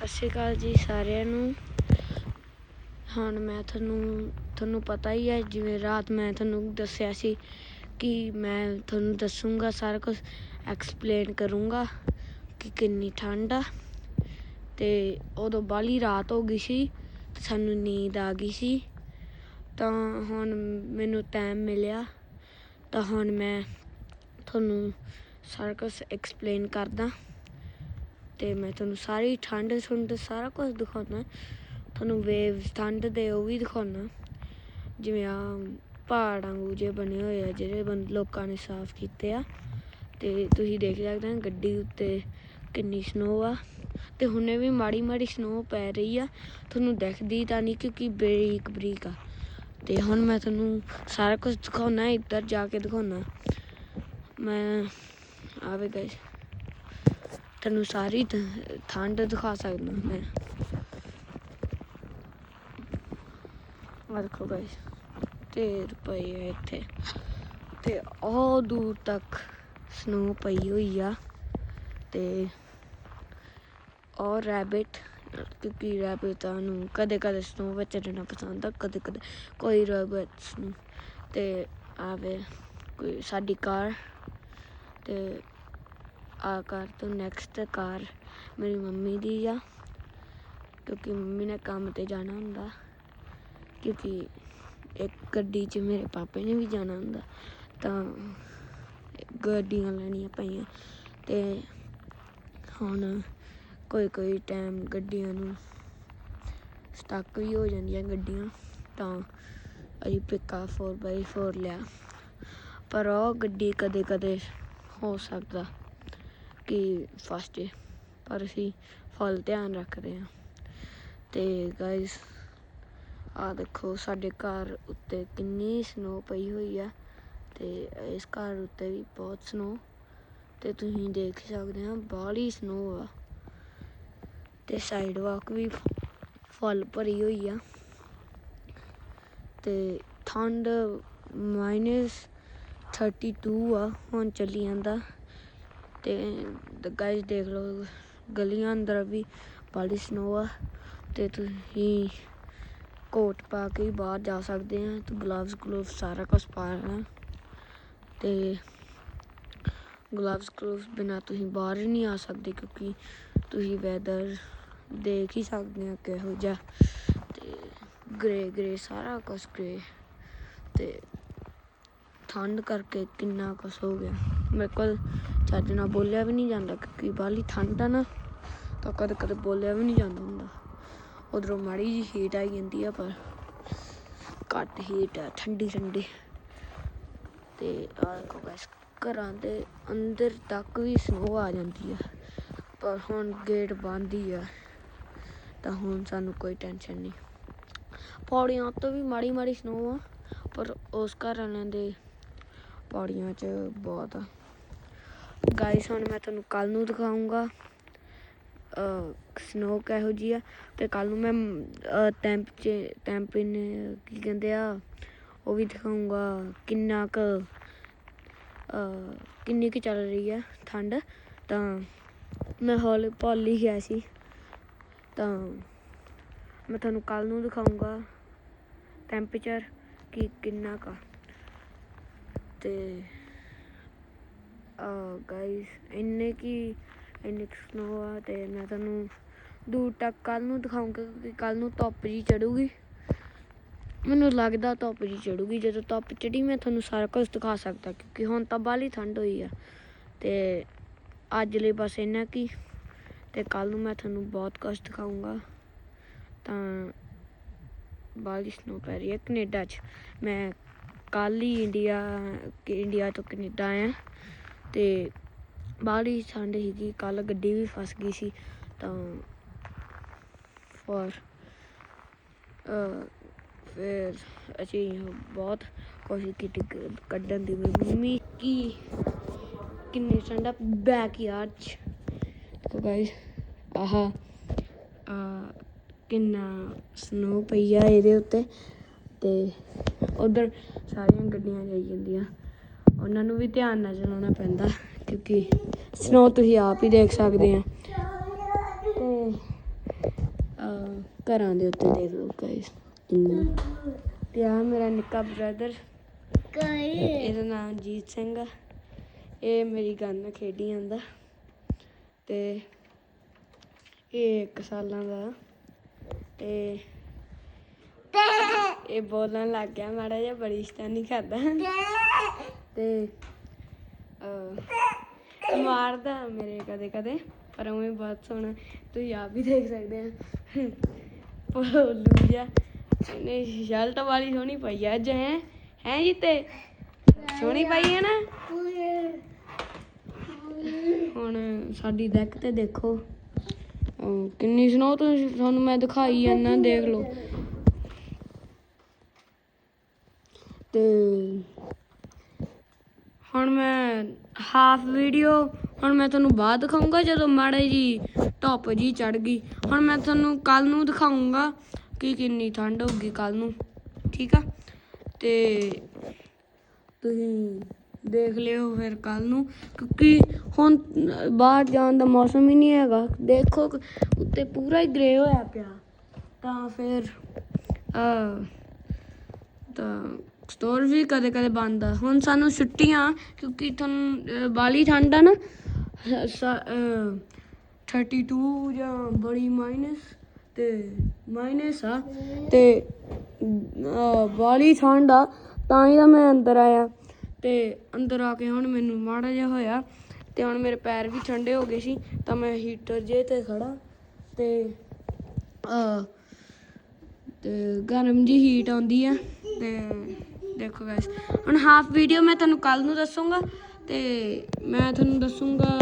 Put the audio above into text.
ਸਤਿ ਸ਼੍ਰੀ ਅਕਾਲ ਜੀ ਸਾਰਿਆਂ ਨੂੰ। ਹੁਣ ਮੈਂ ਤੁਹਾਨੂੰ ਤੁਹਾਨੂੰ ਪਤਾ ਹੀ ਹੈ, ਜਿਵੇਂ ਰਾਤ ਮੈਂ ਤੁਹਾਨੂੰ ਦੱਸਿਆ ਸੀ ਕਿ ਮੈਂ ਤੁਹਾਨੂੰ ਦੱਸੂਗਾ ਸਾਰਾ ਕੁਝ ਐਕਸਪਲੇਨ ਕਰੂੰਗਾ ਕਿ ਕਿੰਨੀ ਠੰਡ ਆ। ਤੇ ਉਦੋਂ ਬਾਲੀ ਰਾਤ ਹੋ ਗਈ ਸੀ ਸਾਨੂੰ ਨੀਂਦ ਆ ਗਈ ਸੀ। ਤਾਂ ਹੁਣ ਮੈਨੂੰ ਟਾਈਮ ਮਿਲਿਆ। ਤਾਂ ਹੁਣ ਮੈਂ ਤੁਹਾਨੂੰ ਸਾਰਾ ਕੁਝ ਐਕਸਪਲੇਨ ਕਰਦਾ। ਤੇ ਮੈਂ ਤੁਹਾਨੂੰ ਸਾਰੀ ਠੰਡ ਠੰਡ ਸਾਰਾ ਕੁਝ ਦਿਖਾਉਣਾ ਤੁਹਾਨੂੰ ਵੇਵਸ ਠੰਡ ਦੇ ਉਹ ਵੀ ਦਿਖਾਉਣਾ ਜਿਵੇਂ ਆ ਪਹਾੜਾਂ ਵਾਂਗੂ ਜੇ ਬਣੇ ਹੋਏ ਆ, ਜਿਹੜੇ ਬੰ, ਲੋਕਾਂ ਨੇ ਸਾਫ਼ ਕੀਤੇ ਆ। ਤੇ ਤੁਸੀਂ ਦੇਖ ਸਕਦੇ ਹੋ ਗੱਡੀ ਉੱਤੇ ਕਿੰਨੀ ਸਨੋ ਆ। ਤੇ ਹੁਣੇ ਵੀ ਮਾੜੀ ਮਾੜੀ ਸਨੋ ਪੈ ਰਹੀ ਆ। ਤੁਹਾਨੂੰ ਦਿਖਦੀ ਤਾਂ ਨਹੀਂ ਕਿਉਂਕਿ ਬਰੀਕ ਬਰੀਕ ਆ। ਤੇ ਹੁਣ ਮੈਂ ਤੁਹਾਨੂੰ ਸਾਰਾ ਕੁਝ ਦਿਖਾਉਣਾ ਇੱਧਰ ਜਾ ਕੇ ਦਿਖਾਉਣਾ। ਮੈਂ ਆਵੇ ਗਾਇਸ ਤੁਹਾਨੂੰ ਸਾਰੀ ਠੰਡ ਦਿਖਾ ਸਕਦਾ ਮੈਂ। ਆਹ ਦੇਖੋ ਗਾਇਸ ਤੇ ਪਈ ਹੈ ਇੱਥੇ। ਤੇ ਉਹ ਦੂਰ ਤੱਕ ਸਨੋ ਪਈ ਹੋਈ ਆ। ਤੇ ਔਰ ਰੈਬਿਟ ਕਿਉਂਕਿ ਰੈਬਿਟਾਂ ਨੂੰ ਕਦੇ ਕਦੇ ਸਨੋ ਵਿੱਚ ਰਹਿਣਾ ਪਸੰਦ ਆ ਕਦੇ ਕਦੇ ਕੋਈ ਰੈਬਿਟਸ ਨੂੰ ਤੇ ਆਵੇ ਕੋਈ ਸਾਡੀ ਕਾਰ, ਤੇ ਆ ਕਾਰ ਤੋਂ ਨੈਕਸਟ ਕਾਰ ਮੇਰੀ ਮੰਮੀ ਦੀ ਆ, ਕਿਉਂਕਿ ਮੰਮੀ ਨੇ ਕੰਮ ਤੇ ਜਾਣਾ ਹੁੰਦਾ, ਕਿਉਂਕਿ ਇੱਕ ਗੱਡੀ 'ਚ ਮੇਰੇ ਪਾਪੇ ਨੇ ਵੀ ਜਾਣਾ ਹੁੰਦਾ, ਤਾਂ ਗੱਡੀਆਂ ਲੈਣੀਆਂ ਪਈਆਂ ਤੇ ਹੁਣ ਕੋਈ ਕੋਈ ਟਾਈਮ ਗੱਡੀਆਂ ਨੂੰ ਸਟਕ ਵੀ ਹੋ ਜਾਂਦੀਆਂ ਗੱਡੀਆਂ, ਤਾਂ ਅਸੀਂ ਪਿੱਕਾ 4x4 ਲਿਆ, ਪਰ ਉਹ ਗੱਡੀ ਕਦੇ ਕਦੇ ਹੋ ਸਕਦਾ। ਕਿ ਫਸਟ ਏ, ਪਰ ਅਸੀਂ ਫੁੱਲ ਧਿਆਨ ਰੱਖਦੇ ਹਾਂ। ਤੇ ਗਾਇਸ ਆ ਦੇਖੋ ਸਾਡੇ ਘਰ ਉੱਤੇ ਕਿੰਨੀ ਸਨੋ ਪਈ ਹੋਈ ਆ ਤੇ ਇਸ ਘਰ ਉੱਤੇ ਵੀ ਬਹੁਤ ਸਨੋ ਤੇ ਤੁਸੀਂ ਦੇਖ ਸਕਦੇ ਹੋ, ਬਾਹਲੀ ਸਨੋ ਆ। ਤੇ ਸਾਈਡ ਵਾਕ ਵੀ ਫੁੱਲ ਭਰੀ ਹੋਈ ਆ। ਤੇ ਠੰਡ ਮਾਈਨਸ 32 ਆ, ਹੁਣ ਚੱਲੀ ਜਾਂਦਾ। ਤੇ ਗਾਇਸ ਦੇਖ ਲਓ, ਗਲੀਆਂ ਅੰਦਰ ਵੀ ਬਾਲੀ ਸਨੋ ਆ ਤੇ ਤੁਸੀਂ ਕੋਟ ਪਾ ਕੇ ਹੀ ਬਾਹਰ ਜਾ ਸਕਦੇ ਆ ਤੇ ਗਲਵਸ ਗਲਵਸ ਸਾਰਾ ਕੁਝ ਪਾ ਲੈਣਾ। ਤੇ ਗਲਵਸ ਗਲਵਸ ਬਿਨਾ ਤੁਸੀਂ ਬਾਹਰ ਹੀ ਨਹੀਂ ਆ ਸਕਦੇ ਕਿਉਂਕਿ ਤੁਸੀਂ ਵੈਦਰ ਦੇਖ ਹੀ ਸਕਦੇ ਆ ਕਿਹੋ ਜਿਹਾ ਤੇ ਗ੍ਰੇ ਗ੍ਰੇ ਸਾਰਾ ਕੁਝ ਗ੍ਰੇ ਤੇ ਠੰਡ ਕਰਕੇ ਕਿੰਨਾ ਕੁਛ ਹੋ ਗਿਆ। ਮੇਰੇ ਕੋਲ ਚੱਜ ਨਾਲ ਬੋਲਿਆ ਵੀ ਨਹੀਂ ਜਾਂਦਾ ਕਿਉਂਕਿ ਬਾਹਲੀ ਠੰਡ ਆ ਨਾ, ਤਾਂ ਕਦੇ ਕਦੇ ਬੋਲਿਆ ਵੀ ਨਹੀਂ ਜਾਂਦਾ ਹੁੰਦਾ। ਉਧਰੋਂ ਮਾੜੀ ਜੀ ਹੀਟ ਆਈ ਜਾਂਦੀ ਆ, ਪਰ ਘੱਟ ਹੀਟ ਆ, ਠੰਡੀ ਠੰਡੀ। ਤੇ ਆ ਦੇਖੋ ਗਾਇਸ ਘਰਾਂ ਦੇ ਅੰਦਰ ਤੱਕ ਵੀ ਸਨੋ ਆ ਜਾਂਦੀ ਆ, ਪਰ ਹੁਣ ਗੇਟ ਬੰਦ ਹੀ ਆ, ਤਾਂ ਹੁਣ ਸਾਨੂੰ ਕੋਈ ਟੈਨਸ਼ਨ ਨਹੀਂ। ਪੌੜੀਆਂ ਤੋਂ ਵੀ ਮਾੜੀ ਮਾੜੀ ਸਨੋ ਆ, ਪਰ ਉਸ ਘਰ ਵਾਲਿਆਂ ਦੇ ਪੌੜੀਆਂ 'ਚ ਬਹੁਤ ਆ। ਗਾਇਸ ਹੁਣ ਮੈਂ ਤੁਹਾਨੂੰ ਕੱਲ ਨੂੰ ਦਿਖਾਉਂਗਾ ਸਨੋ ਕਿਹੋ ਜੀ ਆ। ਤੇ ਕੱਲ ਨੂੰ ਮੈਂ ਟੈਂਪ ਚ ਟੈਂਪਿਨ ਕੀ ਕਹਿੰਦੇ ਆ, ਉਹ ਵੀ ਦਿਖਾਉਂਗਾ ਕਿੰਨਾ ਕੁ ਕਿੰਨੀ ਕੁ ਚੱਲ ਰਹੀ ਆ ਠੰਡ। ਤਾਂ ਮੈਂ ਹੌਲੀ ਪੌਲੀ ਗਿਆ ਸੀ। ਤਾਂ ਮੈਂ ਤੁਹਾਨੂੰ ਕੱਲ ਨੂੰ ਦਿਖਾਉਂਗਾ ਟੈਂਪਰੇਚਰ ਕਿ ਕਿੰਨਾ ਕਾ ਤੇ, ਆ ਗਾਇਸ ਇੰਨੇ ਕੀ, ਇੰਨੇ ਸਨੋ ਆ ਤੇ ਮੈਂ ਤੁਹਾਨੂੰ ਦੂਰ ਤੱਕ ਕੱਲ ਨੂੰ ਦਿਖਾਉਂਗਾ ਕਿਉਂਕਿ ਕੱਲ ਨੂੰ ਧੁੱਪ ਜੀ ਚੜੂਗੀ ਮੈਨੂੰ ਲੱਗਦਾ ਧੁੱਪ ਜੀ ਚੜੂਗੀ ਜਦੋਂ ਧੁੱਪ ਚੜੀ ਮੈਂ ਤੁਹਾਨੂੰ ਸਾਰਾ ਕੁਝ ਦਿਖਾ ਸਕਦਾ ਕਿਉਂਕਿ ਹੁਣ ਤਾਂ ਬਾਲੀ ਠੰਡ ਹੋਈ ਆ। ਤੇ ਅੱਜ ਲਈ ਬਸ ਇੰਨਾ ਕੀ ਤੇ ਕੱਲ ਨੂੰ ਮੈਂ ਤੁਹਾਨੂੰ ਬਹੁਤ ਕੁਝ ਦਿਖਾਉਂਗਾ ਤਾਂ ਬਾਲੀ ਸਨੋ ਪੈ ਰਹੀ ਹੈ ਕੈਨੇਡਾ 'ਚ। ਮੈਂ ਕੱਲ ਹੀ ਇੰਡੀਆ ਇੰਡੀਆ ਤੋਂ ਕੈਨੇਡਾ ਆਇਆ। ਤੇ ਬਾਹਲੀ ਠੰਡ ਸੀਗੀ ਕੱਲ ਗੱਡੀ ਵੀ ਫਸ ਗਈ ਸੀ, ਤਾਂ ਫੋਰ ਫਿਰ ਅਸੀਂ ਬਹੁਤ ਕੋਸ਼ਿਸ਼ ਕੀਤੀ ਕੱਢਣ ਦੀ। ਵੀ ਮੰਮੀ, ਕੀ, ਕਿੰਨੀ ਠੰਡਾ ਬੈਕ ਯਾਰਡ ਚ। ਤੋ ਗਾਇਸ ਆਹਾ ਕਿੰਨਾ ਸਨੋ ਪਈ ਆ ਇਹਦੇ ਉੱਤੇ। ਤੇ ਉਧਰ ਸਾਰੀਆਂ ਗੱਡੀਆਂ ਜਾਈ ਜਾਂਦੀਆਂ। ਉਹਨਾਂ ਨੂੰ ਵੀ ਧਿਆਨ ਨਾਲ ਚਲਾਉਣਾ ਪੈਂਦਾ, ਕਿਉਂਕਿ ਸਨੋ ਤੁਸੀਂ ਆਪ ਹੀ ਦੇਖ ਸਕਦੇ ਆ। ਤੇ ਘਰਾਂ ਦੇ ਉੱਤੇ ਦੇਖ ਲਓ ਗਾਇਸ ਤੇ ਆ ਮੇਰਾ ਨਿੱਕਾ ਬ੍ਰਦਰ ਇਹਦਾ ਨਾਮ ਜੀਤ ਸਿੰਘ ਆ। ਇਹ ਮੇਰੀ ਗੰਨ ਖੇਡੀ ਜਾਂਦਾ। ਤੇ ਇਹ 1 ਸਾਲਾਂ ਦਾ ਤੇ ਇਹ ਬੋਲਣ ਲੱਗ ਗਿਆ ਮਾੜਾ ਜਿਹਾ ਬੜੀ ਸ਼ਤਾਨੀ ਕਰਦਾ ਤੇ ਅਹ, ਮਾਰਦਾ ਮੇਰੇ ਕਦੇ ਕਦੇ ਪਰ ਉਹ ਬਹੁਤ ਸੋਹਣਾ। ਤੁਸੀਂ ਆਪ ਵੀ ਦੇਖ ਸਕਦੇ ਆ। ਪੋਲੂ ਜਿਹਾ ਇਹਨੇ ਸ਼ਰਟ ਵਾਲੀ ਸੋਹਣੀ ਪਾਈ ਆ ਅੱਜ ਹੈ? ਹੈ ਜੀਤੇ? ਸੋਹਣੀ ਪਾਈ ਹੈ ਨਾ? ਹੁਣ ਸਾਡੀ ਡੈਕ ਤੇ ਦੇਖੋ। ਕਿੰਨੀ ਸਨੋ ਤੁਸੀਂ ਤੁਹਾਨੂੰ ਮੈਂ ਦਿਖਾਈ ਜਾਂਦਾ ਦੇਖ ਲਓ। ਤੇ ਹੁਣ ਮੈਂ ਹਾਫ ਵੀਡੀਓ ਹੁਣ ਮੈਂ ਤੁਹਾਨੂੰ ਬਾਅਦ ਦਿਖਾਉਂਗਾ ਜਦੋਂ ਮਾੜਾ ਜੀ ਧੁੱਪ ਜੀ ਚੜ ਗਈ। ਹੁਣ ਮੈਂ ਤੁਹਾਨੂੰ ਕੱਲ ਨੂੰ ਦਿਖਾਉਂਗਾ ਕਿ ਕਿੰਨੀ ਠੰਡ ਹੋਊਗੀ ਕੱਲ ਨੂੰ, ਠੀਕ ਆ? ਤੇ ਤੁਸੀਂ ਦੇਖ ਲਿਓ ਫਿਰ ਕੱਲ ਨੂੰ, ਕਿਉਂਕਿ ਹੁਣ ਬਾਹਰ ਜਾਣ ਦਾ ਮੌਸਮ ਹੀ ਨਹੀਂ ਹੈਗਾ। ਦੇਖੋ ਕ- ਉੱਤੇ ਪੂਰਾ ਹੀ ਗ੍ਰੇ ਹੋਇਆ ਪਿਆ। ਤਾਂ ਫਿਰ ਅ ਤਾਂ ਸਟੋਰ ਵੀ ਕਦੇ ਕਦੇ ਬੰਦ ਆ। ਹੁਣ ਸਾਨੂੰ ਛੁੱਟੀਆਂ ਕਿਉਂਕਿ ਤੁਹਾਨੂੰ ਅਹ, ਬਾਲੀ ਠੰਡ ਆ ਨਾ ਸ- ਸ- 32 ਜਾਂ ਬੜੀ ਮਾਈਨਸ ਤੇ ਮਾਈਨਸ ਆ ਤੇ ਅਹ, ਬਾਲੀ ਠੰਡ ਆ ਤਾਂ ਹੀ ਤਾਂ ਮੈਂ ਅੰਦਰ ਆਇਆ। ਤੇ ਅੰਦਰ ਆ ਕੇ ਹੁਣ ਮੈਨੂੰ ਮਾੜਾ ਜਿਹਾ ਹੋਇਆ ਤੇ ਹੁਣ ਮੇਰੇ ਪੈਰ ਵੀ ਠੰਡੇ ਹੋ ਗਏ ਸੀ ਤਾਂ ਮੈਂ ਹੀਟਰ ਜੇ ਤੇ ਖੜਾ ਤੇ ਅ ਤੇ ਗਰਮ ਜੀ ਹੀਟ ਆਉਂਦੀ ਆ ਤੇ ਦੇਖੋ ਗਾਇਸ ਹੁਣ ਹਾਫ ਵੀਡੀਓ ਮੈਂ ਤੁਹਾਨੂੰ ਕੱਲ ਨੂੰ ਦੱਸੂਗਾ ਤੇ ਮੈਂ ਤੁਹਾਨੂੰ ਦੱਸੂਗਾ